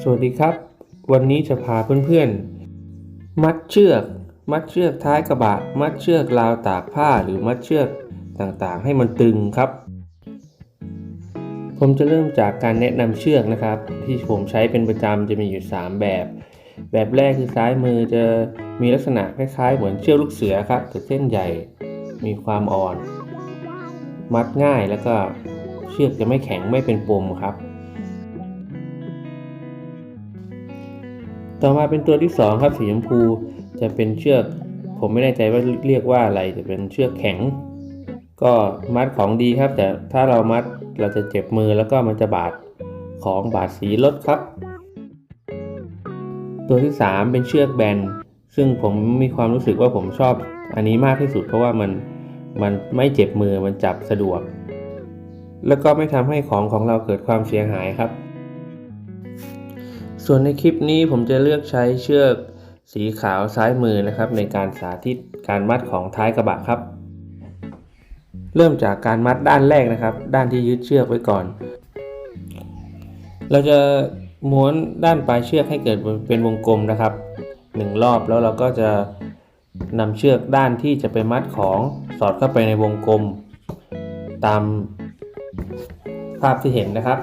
สวัสดีครับ วันนี้จะพาเพื่อนๆ มัดเชือก มัดเชือกท้ายกระบะ มัดเชือกราวตากผ้าหรือมัดเชือกต่างๆ ให้มันตึงครับ ผมจะเริ่มจากการแนะนำเชือกนะครับ ที่ผมใช้เป็นประจำจะมีอยู่ 3 แบบ แบบแรกคือซ้ายมือจะมีลักษณะคล้ายๆ เหมือนเชือกลูกเสือครับแต่เส้นใหญ่มีความอ่อน มัดง่ายแล้วก็เชือกจะไม่แข็งไม่เป็นปมครับ ต่อมาเป็นตัวที่ 2 ครับสีชมพูจะเป็นเชือก ผมไม่แน่ใจว่าเรียกว่าอะไรจะเป็นเชือกแข็ง ก็มัดของดีครับ แต่ถ้าเรามัดเราจะเจ็บมือแล้วก็มันจะบาดของบาดสีรถครับ ตัวที่ 3 เป็นเชือกแบนซึ่งผมมีความรู้สึกว่าผมชอบอันนี้มากที่สุดเพราะว่ามันมันไม่เจ็บมือมันจับสะดวก แล้วก็ไม่ทำให้ของของเราเกิดความเสียหายครับ ส่วนในคลิปนี้ผมจะเลือกใช้เชือกสีขาวซ้ายมือนะครับ ในการสาธิตการมัดของท้ายกระบะครับ เริ่มจากการมัดด้านแรกนะครับ ด้านที่ยึดเชือกไว้ก่อน เราจะม้วนด้านปลายเชือกให้เกิดเป็นวงกลมนะครับหนึ่งรอบแล้วเราก็จะนำเชือกด้านที่จะไปมัดของสอดเข้าไปในวงกลม ตามภาพที่เห็นนะครับ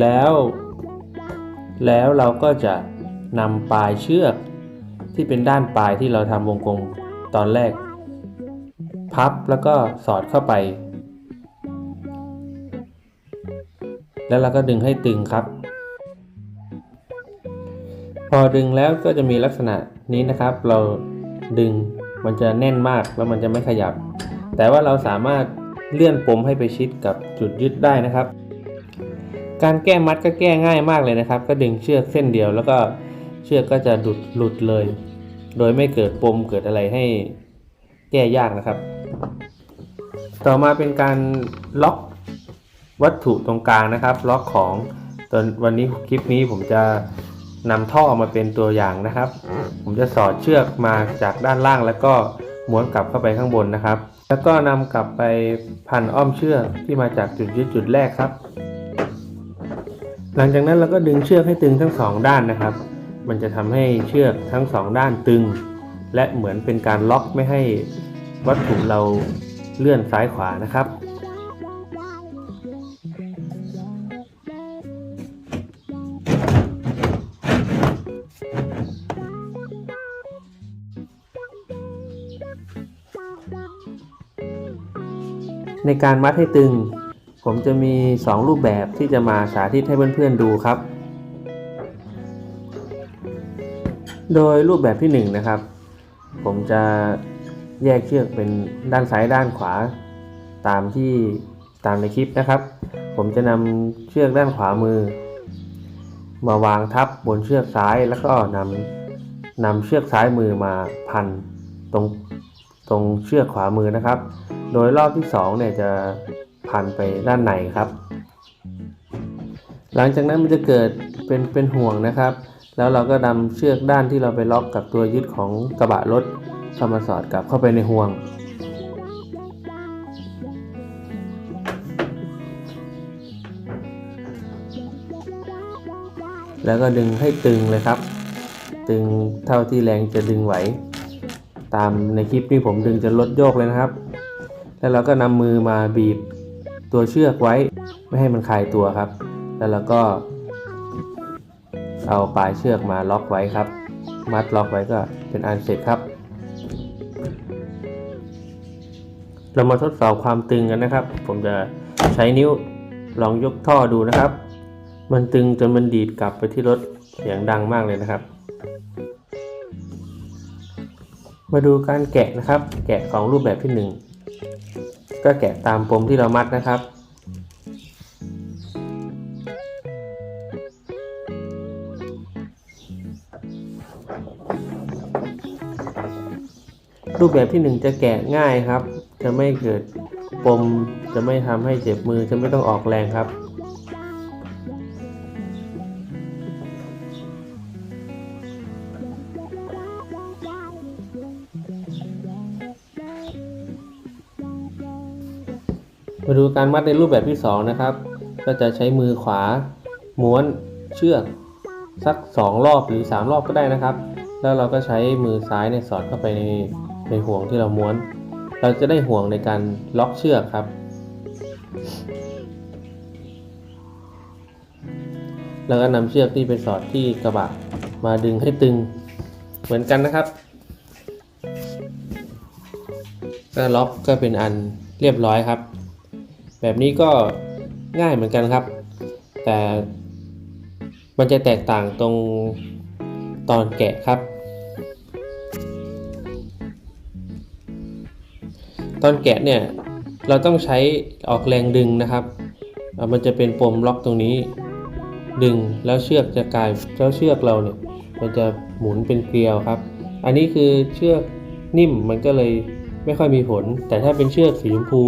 แล้ว แล้วเราก็จะนำปลายเชือก ที่เป็นด้านปลายที่เราทำวงกลมตอนแรก พับแล้วก็สอดเข้าไป แล้วเราก็ดึงให้ตึงครับ พอดึงแล้วก็จะมีลักษณะนี้นะครับ เราดึงมันจะแน่นมากแล้วมันจะไม่ขยับ แต่ว่าเราสามารถเลื่อนปมให้ไปชิดกับจุดยึดได้นะครับ การแก้มัดก็แก้ง่ายมากเลยนะครับ ก็ดึงเชือกเส้นเดียว แล้วก็เชือกก็จะหลุดหลุดเลย โดยไม่เกิดปมเกิดอะไรให้แก้ยากนะครับ ต่อมาเป็นการล็อกวัตถุตรงกลางนะครับ ล็อกของตอนวันนี้คลิปนี้ผมจะนำท่อมาเป็นตัวอย่างนะครับ ผมจะสอดเชือกมาจากด้านล่างแล้วก็ม้วนกลับเข้าไปข้างบนนะครับ แล้วก็นำกลับไปพันอ้อมเชือกที่มาจากจุดยึดจุดแรกครับ หลังจากนั้นเราก็ดึงเชือกให้ตึงทั้งสองด้านนะครับ มันจะทำให้เชือกทั้งสองด้านตึง และเหมือนเป็นการล็อกไม่ให้วัตถุเราเลื่อนซ้ายขวานะครับ ในการมัดให้ตึง ผมจะมี 2 รูปแบบที่จะมาสาธิตให้เพื่อนๆดูครับ โดยรูปแบบที่1นะครับ ผมจะแยกเชือกเป็นด้านซ้ายด้านขวา ตามที่ตามในคลิปนะครับ ผมจะนำเชือกด้านขวามือ มาวางทับบนเชือกซ้ายแล้วก็นำนำเชือกซ้ายมือมาพันตรงตรงเชือกขวามือนะครับ โดยรอบที่2เนี่ยจะ พันไปด้านในครับ หลังจากนั้นมันจะเกิดเป็นเป็นห่วงนะครับ แล้วเราก็นำเชือกด้านที่เราไปล็อกกับตัวยึดของกระบะรถเข้ามาสอดกลับเข้าไปในห่วงแล้วก็ดึงให้ตึงเลยครับ ตึงเท่าที่แรงจะดึงไหว ตามในคลิปนี้ผมดึงจะลดโยกเลยนะครับ แล้วเราก็นำมือมาบีบ ตัวเชือกไว้ไม่ให้มันคลายตัวครับ แล้วเราก็ เอาปลายเชือกมาล็อกไว้ครับ มัดล็อกไว้ก็เป็นอันเสร็จครับ เรามาทดสอบความตึงกันนะครับ ผมจะใช้นิ้วลองยกท่อดูนะครับ มันตึงจนมันดีดกลับไปที่รถเสียงดังมากเลยนะครับ มาดูการแกะนะครับ แกะของรูปแบบที่1 ก็แกะตามปมที่เรามัดนะครับ รูปแบบที่1จะแกะง่ายครับ จะไม่เกิดปมจะไม่ทำให้เจ็บมือจะไม่ต้องออกแรงครับ มาดูการมัดในรูปแบบที่ 2 นะครับ ก็จะใช้มือขวา ม้วนเชือกสัก 2 รอบหรือ 3 รอบก็ได้นะครับ แล้วเราก็ใช้มือซ้ายเนี่ยสอดเข้าไปในในห่วงที่เราม้วน เราจะได้ห่วงในการล็อกเชือกครับ แล้วก็นำเชือกที่ไปสอดที่กระบะมาดึงให้ตึงเหมือนกันนะครับก็ล็อกก็เป็นอันเรียบร้อยครับ แบบนี้ก็ง่ายเหมือนกันครับ แต่มันจะแตกต่างตรงตอนแกะครับ ตอนแกะเนี่ยเราต้องใช้ออกแรงดึงนะครับ มันจะเป็นปมล็อกตรงนี้ดึงแล้วเชือกจะกลายแล้วเชือกเราเนี่ยมันจะหมุนเป็นเกลียวครับ อันนี้คือเชือกนิ่มมันก็เลยไม่ค่อยมีผล แต่ถ้าเป็นเชือกสีชมพู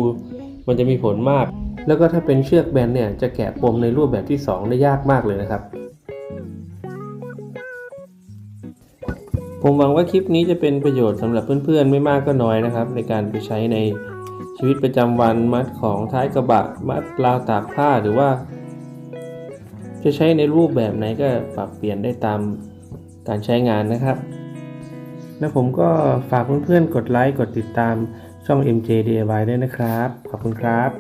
มันจะมีผลมาก แล้วก็ถ้าเป็นเชือกแบนเนี่ยจะแกะปมในรูปแบบที่ 2 ได้ยากมากเลยนะครับ ผมหวังว่าคลิปนี้จะเป็นประโยชน์สำหรับเพื่อนๆ ไม่มากก็น้อยนะครับ ในการไปใช้ในชีวิตประจำวันมัดของท้ายกระบะ มัดราวตากผ้าหรือว่า จะใช้ในรูปแบบไหนก็ปรับเปลี่ยนได้ตามการใช้งานนะครับ และผมก็ฝากเพื่อนๆ กดไลค์ กดติดตาม ช่อง MJ DIY ด้วยนะครับ ขอบคุณครับ